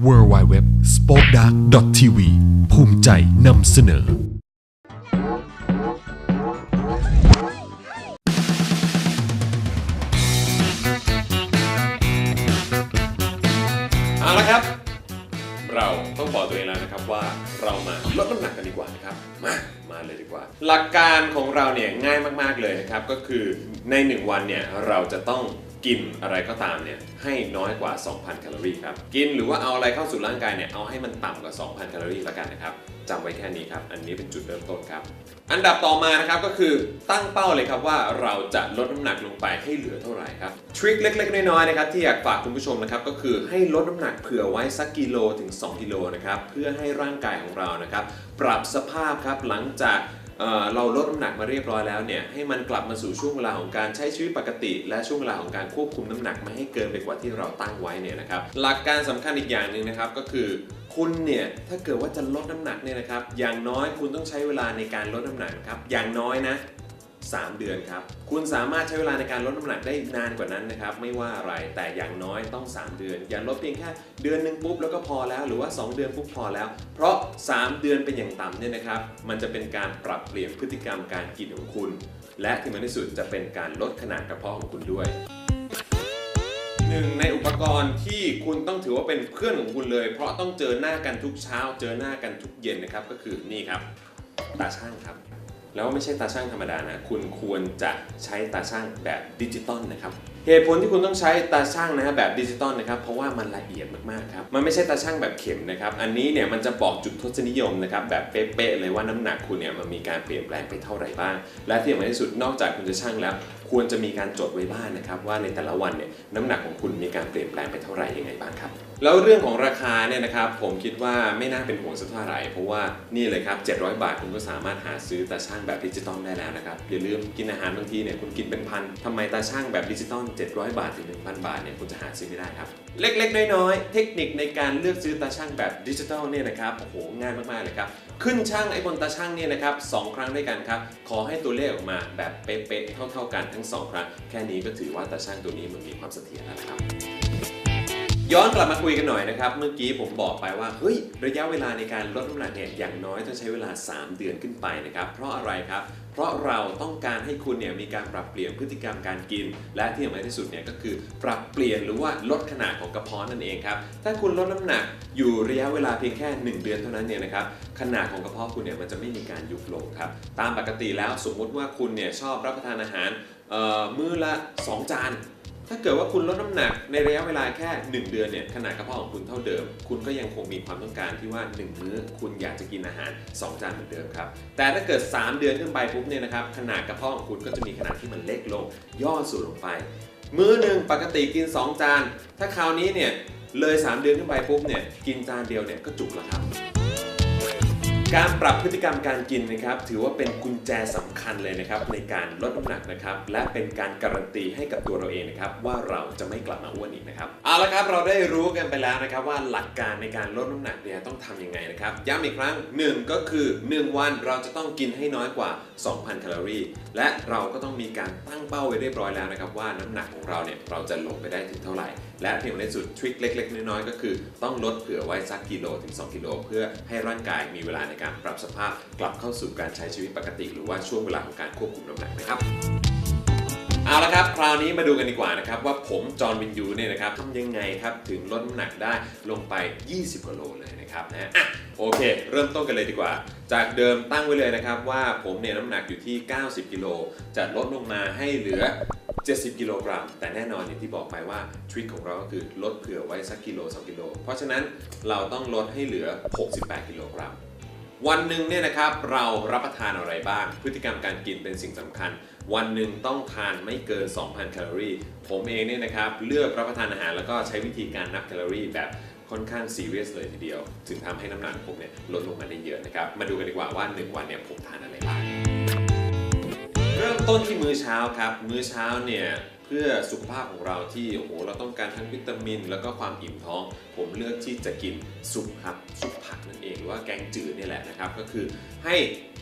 w w w s p o k e d a r k t v ภูมิใจนำเสนอ เอาละครับ เราต้องบอกตัวเองแล้วนะครับว่าเรามาลดน้ำหนักกันดีกว่านะครับ มามาเลยดีกว่า หลักการของเราเนี่ยง่ายมากๆเลยนะครับ ก็คือใน 1 วันเนี่ยเราจะต้อง กินอะไรก็ตามเนี่ยให้น้อยกว่า 2,000 แคลอรี่ครับ กินหรือว่าเอาอะไรเข้าสู่ร่างกายเนี่ยเอาให้มันต่ำกว่า 2,000 แคลอรี่แล้วกันนะครับจำไว้แค่นี้ครับ อันนี้เป็นจุดเริ่มต้นครับ อันดับต่อมานะครับก็คือตั้งเป้าเลยครับว่าเราจะลดน้ำหนักลงไปให้เหลือเท่าไหร่ครับ ทริคเล็ก ๆ น้อยๆนะครับที่อยากฝากคุณผู้ชมนะครับก็คือให้ลดน้ำหนักเผื่อไว้สักกิโลถึง 2 กิโลนะครับเพื่อให้ร่างกายของเรานะครับปรับสภาพครับหลังจาก เราลดน้ำหนักมาเรียบร้อยแล้วเนี่ยให้มันกลับมาสู่ช่วงเวลาของการใช้ชีวิตปกติ และช่วงเวลาของการควบคุมน้ำหนักไม่ให้เกินไปกว่าที่เราตั้งไว้เนี่ยนะครับหลักการสำคัญอีกอย่างหนึ่งนะครับก็คือคุณเนี่ยถ้าเกิดว่าจะลดน้ำหนักเนี่ยนะครับอย่างน้อยคุณต้องใช้เวลาในการลดน้ำหนักครับอย่างน้อยนะ 3 เดือนครับ คุณสามารถใช้เวลาในการลดน้ำหนักได้นานกว่านั้นนะครับ ไม่ว่าอะไรแต่อย่างน้อยต้อง 3 เดือน อย่าลดเพียงแค่เดือนหนึ่งปุ๊บแล้วก็พอแล้ว หรือว่า 2 เดือนปุ๊บพอแล้ว เพราะ 3 เดือนเป็นอย่างต่ำเนี่ยนะครับ มันจะเป็นการปรับเปลี่ยนพฤติกรรมการกินของคุณ และที่มันที่สุดจะเป็นการลดขนาดกระเพาะของคุณด้วยหนึ่งในอุปกรณ์ที่คุณต้องถือว่าเป็นเพื่อนของคุณเลย เพราะต้องเจอหน้ากันทุกเช้า เจอหน้ากันทุกเย็นนะครับ ก็คือนี่ครับตาช่างครับ แล้วไม่ใช่ตาช่างธรรมดานะ คุณควรจะใช้ตาช่างแบบดิจิตอลนะครับ เหตุผลที่คุณต้องใช้ตาช่างนะฮะแบบดิจิตอลนะครับเพราะว่ามันละเอียดมากๆครับมันไม่ใช่ตาช่างแบบเข็มนะครับอันนี้เนี่ยมันจะบอกจุดทศนิยมนะครับแบบเป๊ะๆเลยว่าน้ำหนักคุณเนี่ยมันมีการเปลี่ยนแปลงไปเท่าไหร่บ้าง และที่สำคัญที่สุดนอกจากคุณจะช่างแล้ว ควรจะมีการจดไว้บ้างนะครับว่าในแต่ละวันเนี่ยน้ำหนักของคุณมีการเปลี่ยนแปลงไปเท่าไหร่ยังไงบ้างครับแล้วเรื่องของราคาเนี่ยนะครับผมคิดว่าไม่น่าเป็นห่วงสักเท่าไหร่เพราะว่านี่เลยครับ 700 บาทคุณก็สามารถหาซื้อตาช่างแบบดิจิตอลได้แล้วนะครับอย่าลืมกินอาหารบางทีเนี่ยคุณกินเป็นพันทำไมตาช่างแบบดิจิตอล700 บาทถึง 1,000 บาทเนี่ยคุณจะหาซื้อไม่ได้ครับ เล็กๆ น้อยๆ เทคนิคในการเลือกซื้อตาช่างแบบดิจิตอลเนี่ยนะครับโอ้โหง่ายมากๆเลยครับ ขึ้นช่างไอ้บนตาช่างเนี่ยนะครับสองครั้งด้วยกันครับ ขอให้ตัวเลขออกมาแบบเป๊ะๆเท่าๆกันทั้งสองครั้ง แค่นี้ก็ถือว่าตาช่างตัวนี้มันมีความเสถียรแล้วครับย้อนกลับมาคุยกันหน่อยนะครับ เมื่อกี้ผมบอกไปว่าเฮ้ยระยะเวลาในการลดน้ำหนักเนี่ยอย่างน้อยต้องใช้เวลา 3 เดือนขึ้นไปนะครับ เพราะอะไรครับ เพราะเราต้องการให้คุณเนี่ยมีการปรับเปลี่ยนพฤติกรรมการกิน และที่สำคัญที่สุดเนี่ยก็คือปรับเปลี่ยนหรือว่าลดขนาดของกระเพาะนั่นเองครับ ถ้าคุณลดน้ำหนักอยู่ระยะเวลาเพียงแค่ 1 เดือนเท่านั้นเนี่ยนะครับขนาดของกระเพาะคุณเนี่ยมันจะไม่มีการยุบลงครับ ตามปกติแล้วสมมุติว่าคุณเนี่ยชอบรับประทานอาหารมื้อละ 2 จาน ถ้าเกิดว่าคุณลดน้ำหนักในระยะเวลาแค่ 1 เดือนเนี่ยขนาดกระเพาะของคุณเท่าเดิม คุณก็ยังคงมีความต้องการที่ว่า 1 มื้อคุณอยากจะกินอาหาร 2 จานเหมือนเดิมครับ แต่ถ้าเกิด 3 เดือนขึ้นไปปุ๊บเนี่ยนะครับขนาดกระเพาะของคุณก็จะมีขนาดที่มันเล็กลง ย่อส่วนลงไป มื้อหนึ่งปกติกิน 2 จาน ถ้าคราวนี้เนี่ยเลย 3 เดือนขึ้นไปปุ๊บเนี่ยกินจานเดียวเนี่ยก็จุกแล้วครับ การปรับพฤติกรรมการกินนะครับ ถือว่าเป็นกุญแจสำคัญเลยนะครับ ในการลดน้ำหนักนะครับ และเป็นการการันตีให้กับตัวเราเองนะครับ ว่าเราจะไม่กลับมาอ้วนอีกนะครับเอาละครับเราได้รู้กันไปแล้วนะครับ ว่าหลักการในการลดน้ำหนักเนี่ยต้องทำยังไงนะครับย้ำอีกครั้งหนึ่งก็คือ 1 วันเราจะต้องกินให้น้อยกว่า 2,000 แคลอรี่และเราก็ต้องมีการตั้งเป้าไว้เรียบร้อยแล้วนะครับ ว่าน้ำหนักของเราเนี่ยเราจะลงไปได้ถึงเท่าไหร่ และที่สำคัญสุดทริคเล็ก ๆ น้อยๆก็คือต้องลดเผื่อไว้สักกิโลถึง 2 กิโล เพื่อให้ร่างกายมีเวลาในการปรับสภาพกลับเข้าสู่การใช้ชีวิตปกติ หรือว่าช่วงเวลาของการควบคุมน้ำหนักนะครับเอาละครับ คราวนี้มาดูกันดีกว่านะครับ ว่าผมจอห์นวินยูเนี่ยนะครับทำยังไงครับถึงลดน้ำหนักได้ลงไป 20กว่าโลเลยนะครับนะอะโอเค เริ่มต้นกันเลยดีกว่า จากเดิมตั้งไว้เลยนะครับ ว่าผมเนี่ยน้ำหนักอยู่ที่ 90 กิโลจะลดลงมาให้เหลือ 70 กิโลกรัม แต่แน่นอนอย่างที่บอกไปว่าทริคของเราก็คือลดเผื่อไว้สักกิโล2กิโล เพราะฉะนั้นเราต้องลดให้เหลือ 68 กิโลกรัม วันหนึ่งเนี่ยนะครับเรารับประทานอะไรบ้าง พฤติกรรมการกินเป็นสิ่งสำคัญ วันหนึ่งต้องทานไม่เกิน 2,000 แคลอรี่ ผมเองเนี่ยนะครับเลือกรับประทานอาหารแล้วก็ใช้วิธีการนับแคลอรี่แบบค่อนข้างซีเรียสเลยทีเดียว ถึงทำให้น้ำหนักผมเนี่ยลดลงมาได้เยอะนะครับ มาดูกันดีกว่าว่า 1 วันเนี่ยผมทานอะไรบ้าง เริ่มต้นที่มื้อเช้าครับ มื้อเช้าเนี่ยเพื่อสุขภาพของเราที่โอ้โหเราต้องการทั้งวิตามิน แล้วก็ความอิ่มท้อง ผมเลือกที่จะกินซุปครับซุป นั่นเองหรือว่าแกงจืดนี่แหละนะครับ ก็คือให้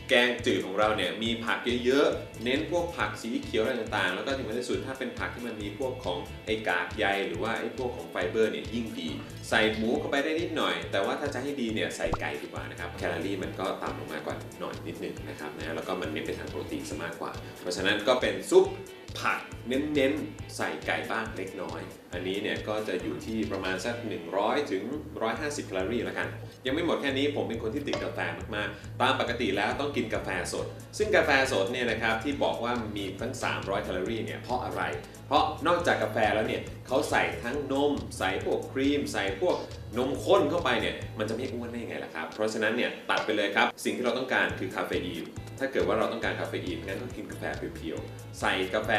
แกงจืดของเราเนี่ยมีผักเยอะๆ เน้นพวกผักสีเขียวอะไรต่างๆ แล้วก็ที่มันที่สุดถ้าเป็นผักที่มันมีพวกของไอกากใยหรือว่าไอพวกของไฟเบอร์เนี่ยยิ่งดี ใส่หมูเข้าไปได้นิดหน่อย แต่ว่าถ้าจะให้ดีเนี่ยใส่ไก่ดีกว่านะครับ แคลอรี่มันก็ต่ำลงมากว่าหน่อยนิดนึงนะครับนะแล้วก็มันเน้นไปทางโปรตีนซะมากกว่า เพราะฉะนั้นก็เป็นซุป ผักเน้นๆ ใส่ไก่บ้างเล็กน้อย อันนี้เนี่ยก็จะอยู่ที่ประมาณสัก 100 ถึง 150 แคลอรี่แล้วกัน ยังไม่หมดแค่นี้ผมเป็นคนที่ติดกาแฟมากๆ ตามปกติแล้วต้องกินกาแฟสด ซึ่งกาแฟสดเนี่ยนะครับที่บอกว่ามีทั้ง 300 แคลอรี่เนี่ยเพราะอะไร เพราะนอกจากกาแฟแล้วเนี่ยเขาใส่ทั้งนม ใส่พวกครีม ใส่พวกนมข้นเข้าไปเนี่ยมันจะไม่อ้วนได้ยังไงล่ะครับ เพราะฉะนั้นเนี่ยตัดไปเลยครับสิ่งที่เราต้องการคือคาเฟอีน ถ้าเกิดว่าเราต้องการคาเฟอีนงั้นต้องกินกาแฟเพียวๆใส่กาแฟ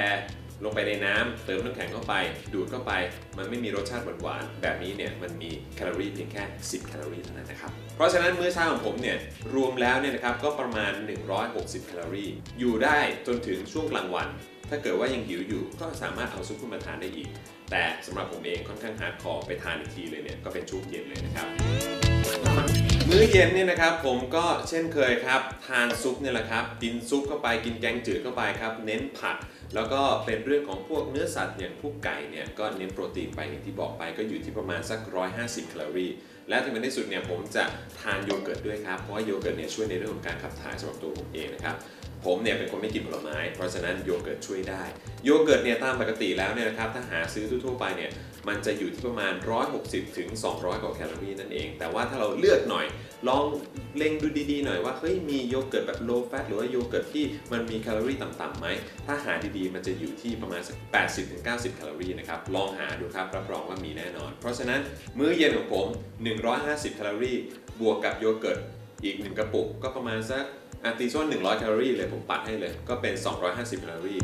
ลงไปในน้ำเติมน้ำแข็งเข้าไป ดูดเข้าไป มันไม่มีรสชาติหวานๆแบบนี้เนี่ยมันมีแคลอรี่เพียงแค่ 10 แคลอรี่เท่านั้นนะครับ เพราะฉะนั้นมื้อเช้าของผมเนี่ยรวมแล้วเนี่ยนะครับก็ประมาณ 160 แคลอรี่ อยู่ได้จนถึงช่วงกลางวัน ถ้าเกิดว่ายังหิวอยู่ก็สามารถเอาซุปขึ้นมาทานได้อีก แต่สำหรับผมเองค่อนข้างฮาร์ดคอร์ไปทานอีกทีเลยเนี่ยก็เป็นช่วงเย็นเลยนะครับ มื้อเย็นเนี่ยนะครับผมก็เช่นเคยครับทานซุปเนี่ยแหละครับกินซุปเข้าไปกินแกงจืดเข้าไปครับเน้นผัก แล้วก็เป็นเรื่องของพวกเนื้อสัตว์อย่างพวกไก่เนี่ยก็เน้นโปรตีนไปอย่างที่บอกไปก็อยู่ที่ประมาณสัก 150แคลอรี่ และที่มันที่สุดเนี่ยผมจะทานโยเกิร์ตด้วยครับเพราะว่าโยเกิร์ตเนี่ยช่วยในเรื่องของการขับถ่ายสำหรับตัวผมเองนะครับ ผมเนี่ยเป็นคนไม่กินผลไม้ เพราะฉะนั้นโยเกิร์ตช่วยได้ โยเกิร์ตเนี่ยตามปกติแล้วเนี่ยนะครับถ้าหาซื้อทั่วๆไปเนี่ยมันจะอยู่ที่ประมาณ 160ถึง200 กว่าแคลอรี่นั่นเอง แต่ว่าถ้าเราเลือกหน่อย ลองเล็งดูดีๆหน่อยว่าเฮ้ยมีโยเกิร์ตแบบ low fat หรือว่าโยเกิร์ตที่มันมีแคลอรี่ต่ำๆไหม ถ้าหาดีๆ มันจะอยู่ที่ประมาณสัก80ถึง90 แคลอรี่นะครับ ลองหาดูครับ รับรองว่ามีแน่นอน เพราะฉะนั้นมื้อเย็นของผม 150 แคลอรี่ บวกกับโยเกิร์ตอีก 1 กระปุกก็ประมาณสัก อาตีส่วน100แคลอรี่เลยผมปัดให้เลย ก็เป็น 250แคลอรี่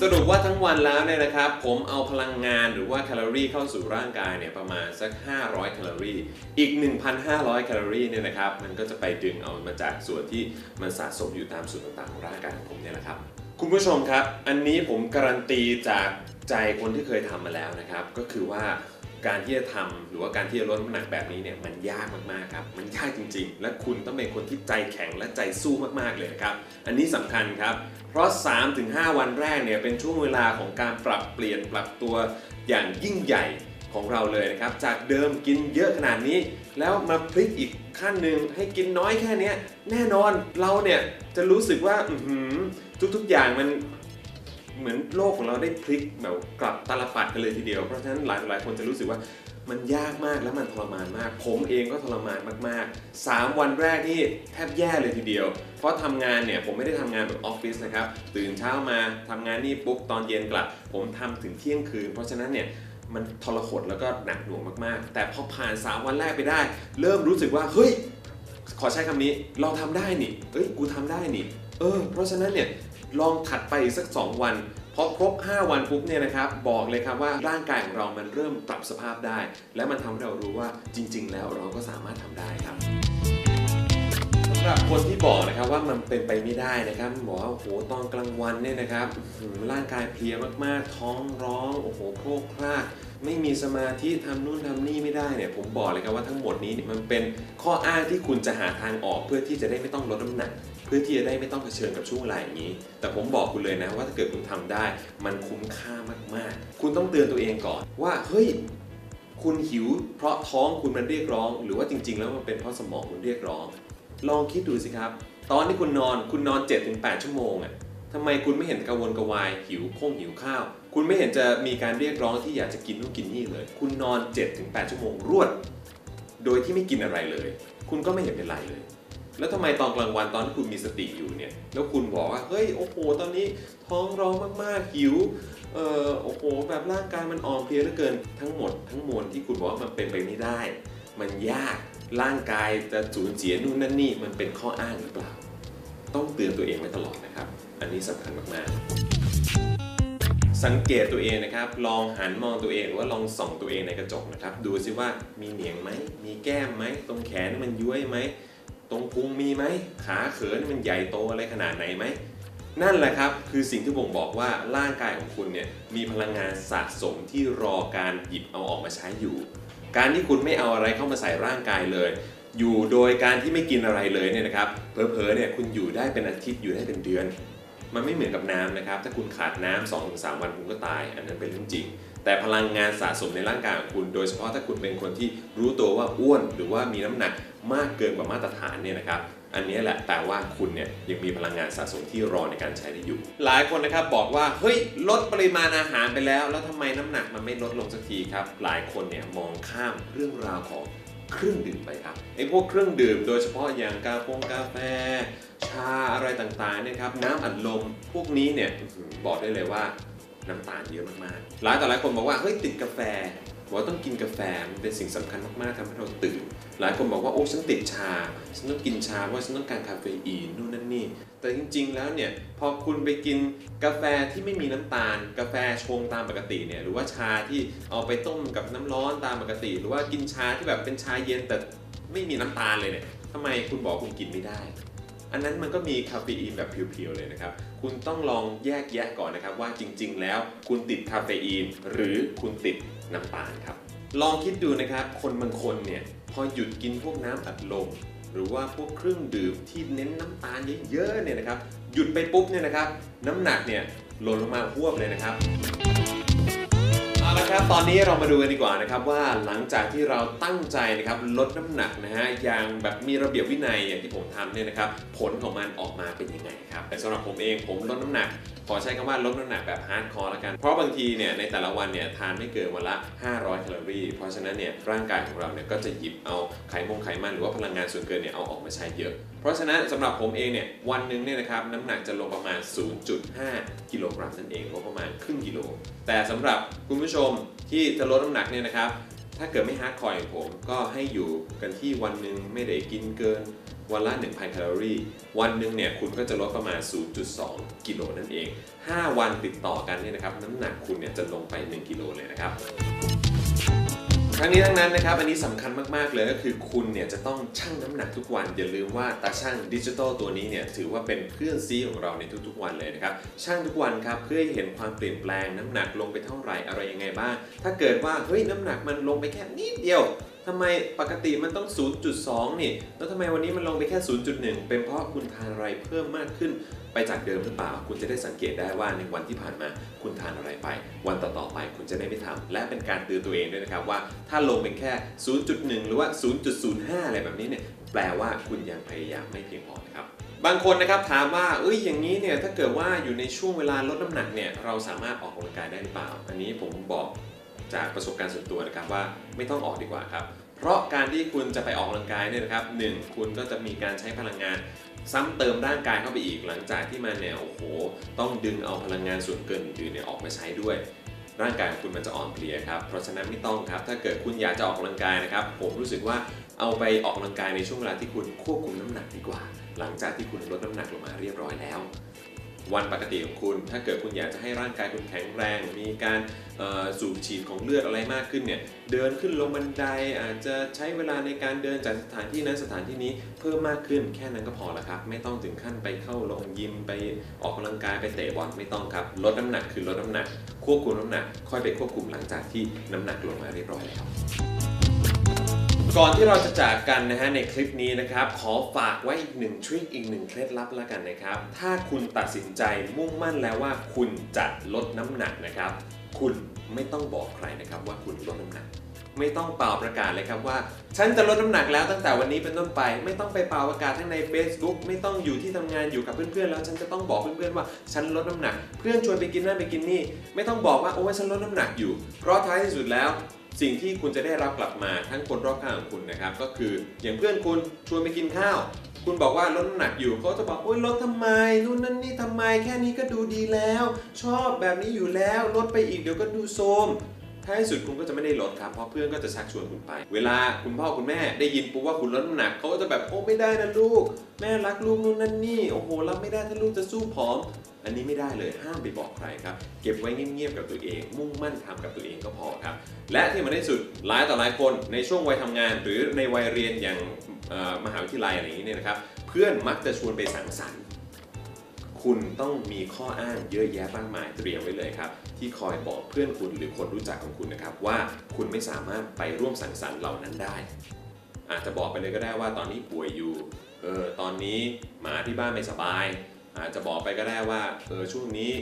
สรุปว่าทั้งวันแล้วเนี่ยนะครับ ผมเอาพลังงานหรือว่าแคลอรี่เข้าสู่ร่างกายเนี่ยประมาณสัก 500 แคลอรี่ อีก 1,500 แคลอรี่เนี่ยนะครับ มันก็จะไปดึงเอามาจากส่วนที่มันสะสมอยู่ตามส่วนต่างๆของร่างกายของผมเนี่ยแหละครับ คุณผู้ชมครับ อันนี้ผมการันตีจากใจคนที่เคยทำมาแล้วนะครับ ก็คือว่า การที่จะทำหรือว่าการที่จะลดน้ำหนักแบบนี้เนี่ยมันยากมากๆครับ มันยากจริง ๆ และคุณต้องเป็นคนที่ใจแข็งและใจสู้มากๆเลยนะครับ อันนี้สำคัญครับ เพราะ 3-5 วันแรกเนี่ยเป็นช่วงเวลาของการปรับเปลี่ยนปรับตัวอย่างยิ่งใหญ่ของเราเลยนะครับ จากเดิมกินเยอะขนาดนี้ แล้วมาพลิกอีกขั้นหนึ่งให้กินน้อยแค่นี้แน่นอนเราเนี่ยจะรู้สึกว่าทุกๆอย่างมัน เหมือนโลกของเราได้พลิกแบบกลับตาลปัดกันเลยทีเดียว เพราะฉะนั้นหลายหลายคนจะรู้สึกว่ามันยากมากและมันทรมานมาก ผมเองก็ทรมานมากๆ 3 วันแรกนี่แทบแย่เลยทีเดียว เพราะทำงานเนี่ยผมไม่ได้ทำงานแบบออฟฟิศนะครับ ตื่นเช้ามาทำงานนี่ปุ๊บตอนเย็นกลับ ผมทำถึงเที่ยงคืน เพราะฉะนั้นเนี่ยมันทรหดแล้วก็หนักหน่วงมากๆ แต่พอผ่าน 3 วันแรกไปได้ เริ่มรู้สึกว่าเฮ้ยขอใช้คำนี้เราทำได้นี่เอ้ยกูทำได้นี่เออเพราะฉะนั้นเนี่ย ลองถัดไปอีกสัก 2 วันพอครบ 5 วันปุ๊บเนี่ยนะครับบอกเลยครับว่าร่างกายของเรามันเริ่มปรับสภาพได้ และมันทำให้เรารู้ว่าจริง ๆ แล้วเราก็สามารถทำได้ครับ รับคนที่บอกนะครับว่ามันเป็นไปไม่ได้นะครับบอกว่าโอ้โหตอนกลางวันเนี่ยนะครับร่างกายเพลียมากๆ ท้องร้องโอ้โหโครกครากไม่มีสมาธิทำนู่นทำนี่ไม่ได้เนี่ยผมบอกเลยครับว่าทั้งหมดนี้เนี่ยมันเป็นข้ออ้างที่คุณจะหาทางออกเพื่อที่จะได้ไม่ต้องลดน้ำหนัก เพื่อที่จะได้ไม่ต้องเผชิญกับช่วงเวลาอย่างนี้ แต่ผมบอกคุณเลยนะว่าถ้าเกิดคุณทำได้ มันคุ้มค่ามากๆ คุณต้องเตือนตัวเองก่อนว่าเฮ้ยคุณหิวเพราะท้องคุณมันเรียกร้อง หรือว่าจริง ๆ แล้วมันเป็นเพราะสมองคุณเรียกร้อง ลองคิดดูสิครับ ตอนที่คุณนอนคุณนอน 7-8 ชั่วโมงอะ่ะทำไมคุณไม่เห็นกระวนกระวายหิวโค้งหิวข้าว คุณไม่เห็นจะมีการเรียกร้องที่อยากจะกินนู่นกินนี่เลย คุณนอน 7-8 ชั่วโมงรวด โดยที่ไม่กินอะไรเลย คุณก็ไม่เห็นเป็นไรเลย แล้วทำไมตอนกลางวันตอนที่คุณมีสติอยู่เนี่ย แล้วคุณบอกว่าเฮ้ยโอ้โหตอนนี้ท้องร้องมากๆหิวเออโอ้โหแบบร่างกายมันอ่อนเพลียเหลือเกินทั้งหมดทั้งมวลที่คุณบอกว่ามันเป็นไปไม่ได้ มันยาก ร่างกายจะสูญเสียนู่นนั่นนี่มันเป็นข้ออ้างหรือเปล่า ต้องเตือนตัวเองไว้ตลอดนะครับ อันนี้สำคัญมากๆ สังเกตตัวเองนะครับ ลองหันมองตัวเองหรือว่าลองส่องตัวเองในกระจกนะครับ ดูซิว่ามีเหนียงไหม มีแก้มไหม ตรงแขนมันย้วยไหม ตรงพุงมีไหม ขาเขินมันใหญ่โตอะไรขนาดไหนไหมนั่นแหละครับ คือสิ่งที่บ่งบอกว่าร่างกายของคุณเนี่ยมีพลังงานสะสมที่รอการหยิบเอาออกมาใช้อยู่ การที่คุณไม่เอาอะไรเข้ามาใส่ร่างกายเลย อยู่โดยการที่ไม่กินอะไรเลยเนี่ยนะครับเผลอๆเนี่ยคุณอยู่ได้เป็นอาทิตย์อยู่ได้เป็นเดือน มันไม่เหมือนกับน้ำนะครับ ถ้าคุณขาดน้ำ2อถึงสวันคุณก็ตาย อันนั้นเป็นเรื่องจริง แต่พลังงานสะสมในร่างกายของคุณ โดยเฉพาะถ้าคุณเป็นคนที่รู้ตัวว่าอ้วน หรือว่ามีน้ำหนักมากเกินกว่ามาตรฐานเนี่ยนะครับ อันนี้แหละแต่ว่าคุณเนี่ยยังมีพลังงานสะสมที่รอในการใช้ได้อยู่ หลายคนนะครับบอกว่าเฮ้ยลดปริมาณอาหารไปแล้ว แล้วทำไมน้ำหนักมันไม่ลดลงสักทีครับ หลายคนเนี่ยมองข้ามเรื่องราวของเครื่องดื่มไปครับไอ้พวกเครื่องดื่มโดยเฉพาะอย่างกาโฟงกาแฟ ชาอะไรต่างๆเนี่ยครับน้ำอัดลมพวกนี้เนี่ยบอกได้เลยว่าน้ำตาลเยอะมากๆหลายต่อหลายคนบอกว่าเฮ้ยติดกาแฟ ว่าต้องกินกาแฟมันเป็นสิ่งสำคัญมากๆทำให้เราตื่น หลายคนบอกว่าโอ้ฉันติดชา ฉันต้องกินชาเพราะฉันต้องการคาเฟอีนนู่นนั่นนี่ แต่จริงๆแล้วเนี่ยพอคุณไปกินกาแฟที่ไม่มีน้ำตาล กาแฟชงตามปกติเนี่ยหรือว่าชาที่เอาไปต้มกับน้ำร้อนตามปกติ หรือว่ากินชาที่แบบเป็นชาเย็นแต่ไม่มีน้ำตาลเลยเนี่ยทำไมคุณบอกคุณกินไม่ได้อันนั้นมันก็มีคาเฟอีนแบบเพียวๆเลยนะครับ คุณต้องลองแยกแยะก่อนนะครับว่าจริงๆ แล้วคุณติดคาเฟอีนหรือคุณติด น้ำตาลครับ ลองคิดดูนะครับ คนบางคนเนี่ยพอหยุดกินพวกน้ำอัดลมหรือว่าพวกเครื่องดื่มที่เน้นน้ำตาลเยอะๆเนี่ยนะครับ หยุดไปปุ๊บเนี่ยนะครับ น้ำหนักเนี่ยหล่นลงมาหวบเลยนะครับ ละครับตอนนี้เรามาดูกันดีกว่านะครับว่าหลังจากที่เราตั้งใจนะครับลดน้ำหนักนะฮะอย่างแบบมีระเบียบวินัยอย่างที่ผมทำเนี่ยนะครับผลของมันออกมาเป็นยังไงครับแต่สำหรับผมเองผมลดน้ำหนักขอใช้คำว่าลดน้ำหนักแบบฮาร์ดคอร์แล้วกัน เพราะบางทีเนี่ยในแต่ละวันเนี่ยทานไม่เกินวันละ 500 แคลอรี่ เพราะฉะนั้นเนี่ยร่างกายของเราเนี่ยก็จะหยิบเอาไขมงไขมันหรือว่าพลังงานส่วนเกินเนี่ยเอาออกมาใช้เยอะ เพราะฉะนั้นสำหรับผมเองเนี่ยวันหนึ่งเนี่ยนะครับน้ำหนักจะลงประมาณ 0.5 กิโลกรัมนั่นเองหรือว่าประมาณครึ่งกิโล แต่สำหรับคุณผู้ชมที่จะลดน้ำหนักเนี่ยนะครับถ้าเกิดไม่ฮาร์ดคอร์อย่างผมก็ให้อยู่กันที่วันหนึ่งไม่ได้กินเกินวันละ 1,000 แคลอรี่ วันหนึ่งเนี่ยคุณก็จะลดประมาณ 0.2 กิโลนั่นเอง 5 วันติดต่อกันเนี่ยนะครับน้ำหนักคุณเนี่ยจะลงไป 1 กิโลเลยนะครับ ทั้งนี้ทั้งนั้นนะครับ อันนี้สำคัญมากๆเลยก็คือคุณเนี่ยจะต้องชั่งน้ำหนักทุกวัน อย่าลืมว่าตาชั่งดิจิตอลตัวนี้เนี่ยถือว่าเป็นเพื่อนซีของเราในทุกๆวันเลยนะครับชั่งทุกวันครับเพื่อให้เห็นความเปลี่ยนแปลงน้ำหนักลงไปเท่าไหร่อะไรยังไงบ้าง ถ้าเกิดว่าเฮ้ยน้ำหนักมันลงไปแค่นิดเดียว ทำไมปกติมันต้อง 0.2 นี่ แล้วทำไมวันนี้มันลงไปแค่ 0.1 เป็นเพราะคุณทานอะไรเพิ่มมากขึ้นไปจากเดิมหรือเปล่า คุณจะได้สังเกตได้ว่าในวันที่ผ่านมาคุณทานอะไรไป วันต่อๆไปคุณจะได้ไม่ทำและเป็นการเตือนตัวเองด้วยนะครับว่าถ้าลงเป็นแค่ 0.1 หรือว่า 0.05 อะไรแบบนี้เนี่ยแปลว่าคุณยังพยายามไม่เพียงพอนะครับบางคนนะครับถามว่าเอ้ยอย่างนี้เนี่ยถ้าเกิดว่าอยู่ในช่วงเวลาลดน้ำหนักเนี่ยเราสามารถออกกำลังกายได้หรือเปล่า อันนี้ผมบอก จากประสบการณ์ส่วนตัวนะครับว่าไม่ต้องออกดีกว่าครับ เพราะการที่คุณจะไปออกกำลังกายเนี่ยนะครับหนึ่งคุณก็จะมีการใช้พลังงาน ซ้ำเติมร่างกายเข้าไปอีกหลังจากที่มันเนี่ยโอ้โหต้องดึงเอาพลังงานส่วนเกินอื่นเนี่ยออกมาใช้ด้วยร่างกายของคุณมันจะอ่อนเพลียครับ เพราะฉะนั้นไม่ต้องครับ ถ้าเกิดคุณอยากจะออกกำลังกายนะครับ ผมรู้สึกว่าเอาไปออกกำลังกายในช่วงเวลาที่คุณควบคุมน้ำหนักดีกว่า หลังจากที่คุณลดน้ำหนักลงมาเรียบร้อยแล้ว วันปกติของคุณ ถ้าเกิดคุณอยากจะให้ร่างกายคุณแข็งแรง มีการสูบฉีดของเลือดอะไรมากขึ้นเนี่ยเดินขึ้นลงบันไดอาจจะใช้เวลาในการเดินจากสถานที่นั้นสถานที่นี้เพิ่มมากขึ้นแค่นั้นก็พอล้วครับ ไม่ต้องถึงขั้นไปเข้าลงยิมไปออกกำลังกายไปเตะบอลไม่ต้องครับลดน้ำหนักคือลดน้ำหนัก ควบคุมน้ำหนัก ค่อยไปควบคุมหลังจากที่น้ำหนักลงมาเรียบร้อยแล้ว ก่อนที่เราจะจากกันนะฮะในคลิปนี้นะครับ ขอฝากไว้อีกหนึ่งทริคอีกหนึ่งเคล็ดลับแล้วกันนะครับ ถ้าคุณตัดสินใจมุ่งมั่นแล้วว่าคุณจะลดน้ำหนักนะครับ คุณไม่ต้องบอกใครนะครับว่าคุณลดน้ำหนัก ไม่ต้องเป่าประกาศเลยครับว่า ฉันจะลดน้ำหนักแล้วตั้งแต่วันนี้เป็นต้นไป ไม่ต้องไปเป่าประกาศทั้งใน Facebook ไม่ต้องอยู่ที่ทำงานอยู่กับเพื่อนๆแล้วฉันจะต้องบอกเพื่อนๆว่าฉันลดน้ำหนัก เพื่อนชวนไปกินนั่นไปกินนี่ ไม่ต้องบอกว่าโอ้ยฉันลดน้ำหนักอยู่ เพราะท้ายที่สุดแล้ว สิ่งที่คุณจะได้รับกลับมาทั้งคนรอบข้างของคุณนะครับ ก็คืออย่างเพื่อนคุณชวนไปกินข้าว คุณบอกว่าลดน้ำหนักอยู่เขาจะบอกโอ้ยลดทำไมนู่นนั่นนี่ทำไมแค่นี้ก็ดูดีแล้ว ชอบแบบนี้อยู่แล้วลดไปอีกเดี๋ยวก็ดูโทรม ท้ายสุดคุณก็จะไม่ได้ลดครับ เพราะเพื่อนก็จะชักชวนคุณไป เวลาคุณพ่อคุณแม่ได้ยินปุ๊บว่าคุณลดน้ำหนักเขาก็จะแบบโอ้ไม่ได้นะลูก แม่รักลูกนู่นนั่นนี่โอ้โหรับไม่ได้ถ้าลูกจะสู้ผอม อันนี้ไม่ได้เลยห้ามไปบอกใครครับ เก็บไว้เงียบๆกับตัวเอง มุ่งมั่นทำกับตัวเองก็พอครับ และที่มันที่สุดหลายต่อหลายคนในช่วงวัยทำงาน หรือในวัยเรียนอย่างมหาวิทยาลัยอะไรอย่างนี้เนี่ยนะครับ เพื่อนมักจะชวนไปสังสรรค์ คุณต้องมีข้ออ้างเยอะแยะมากมายเตรียมไว้เลยครับ ที่คอยบอกเพื่อนคุณหรือคนรู้จักของคุณนะครับ ว่าคุณไม่สามารถไปร่วมสังสรรค์เหล่านั้นได้ อาจจะบอกไปเลยก็ได้ว่าตอนนี้ป่วยอยู่เออตอนนี้หมาที่บ้านไม่สบาย อาจจะบอกไปก็ได้ว่าเออช่วงนี้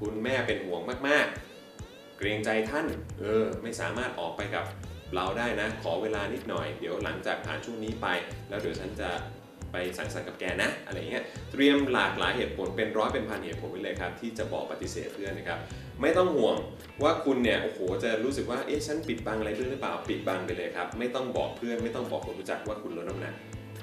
คุณแม่เป็นห่วงมากๆ เกรงใจท่านเออไม่สามารถออกไปกับเราได้นะ ขอเวลานิดหน่อย เดี๋ยวหลังจากผ่านช่วงนี้ไป แล้วเดี๋ยวฉันจะ ไปสังสรรค์กับแกนะอะไรเงี้ยเตรียมหลากหลายเหตุผลเป็นร้อยเป็นพันเหตุผลไว้เลยครับที่จะบอกปฏิเสธเพื่อนนะครับไม่ต้องห่วงว่าคุณเนี่ยโอ้โหจะรู้สึกว่าเอ๊ะฉันปิดบังอะไรเพื่อนหรือเปล่าปิดบังไปเลยครับไม่ต้องบอกเพื่อนไม่ต้องบอกคนรู้จักว่าคุณลดน้ำหนัก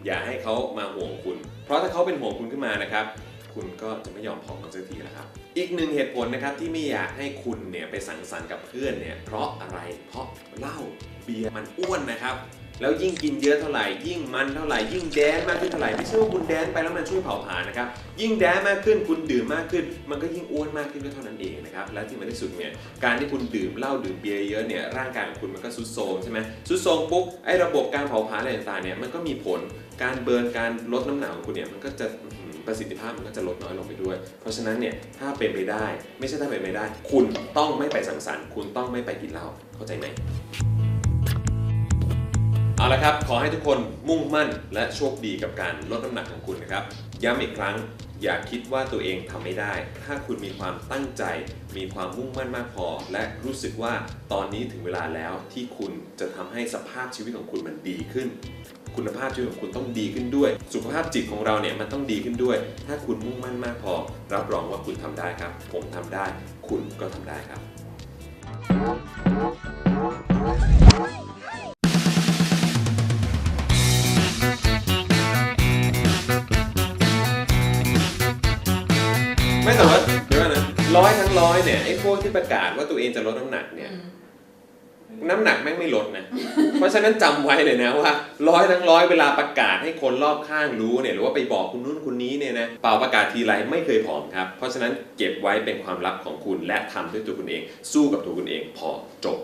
อย่าให้เขามาห่วงคุณ เพราะถ้าเขาเป็นห่วงคุณขึ้นมานะครับคุณก็จะไม่ยอมผอมกันสักทีนะครับ อีกหนึ่งเหตุผลนะครับที่ไม่อยากให้คุณเนี่ยไปสังสรรค์กับเพื่อนเนี่ยเพราะอะไร เพราะเหล้าเบียร์มันอ้วนนะครับ แล้วยิ่งกินเยอะเท่าไหร่ยิ่งมันเท่าไหร่ยิ่งแดนมากขึ้นเท่าไหร่ไม่ใช่ว่าคุณแดนไปแล้วมันช่วยเผาผลาญนะครับยิ่งแดนมากขึ้นคุณดื่มมากขึ้น มันก็ยิ่งอ้วนมากขึ้นก็เท่านั้นเองนะครับและที่มันที่สุดเนี่ยการที่คุณดื่มเหล้าดื่มเบียร์เยอะเนี่ยร่างกายของคุณมันก็ซุดโทรมใช่ไหมซุดโทรมปุ๊บไอ้ระบบการเผาผลาญอะไรต่างๆเนี่ยมันก็มีผลการเบิร์นการลดน้ำหนักของคุณเนี่ยมันก็จะประสิทธิภาพมันก็จะลดน้อยลงไปด้วย เพราะฉะนั้นเนี่ยถ้าเป็นไปได้ ไม่ใช่ถ้าเป็นไปได้ คุณต้องไม่ไปสังสรรค์ คุณต้องไม่ไปกินเหล้าเข้าใจไหม เอาละครับ ขอให้ทุกคนมุ่งมั่นและโชคดีกับการลดน้ำหนักของคุณนะครับ ย้ำอีกครั้ง อย่าคิดว่าตัวเองทำไม่ได้ ถ้าคุณมีความตั้งใจ มีความมุ่งมั่นมากพอ และรู้สึกว่าตอนนี้ถึงเวลาแล้วที่คุณจะทำให้สภาพชีวิตของคุณมันดีขึ้น คุณภาพชีวิตของคุณต้องดีขึ้นด้วย สุขภาพจิตของเราเนี่ยมันต้องดีขึ้นด้วย ถ้าคุณมุ่งมั่นมากพอ รับรองว่าคุณทำได้ครับ ผมทำได้ คุณก็ทำได้ครับ ไอ้พวกที่ประกาศว่าตัวเองจะลดน้ำหนักเนี่ย น้ำหนักแม่งไม่ลดนะ เพราะฉะนั้นจำไว้เลยนะว่า ร้อยทั้งร้อยเวลาประกาศให้คนรอบข้างรู้เนี่ยหรือว่าไปบอกคุณนู้นคุณนี้เนี่ยนะเปล่าประกาศทีไรไม่เคยผอมครับ เพราะฉะนั้นเก็บไว้เป็นความลับของคุณและทำด้วยตัวคุณเอง สู้กับตัวคุณเองพอจบ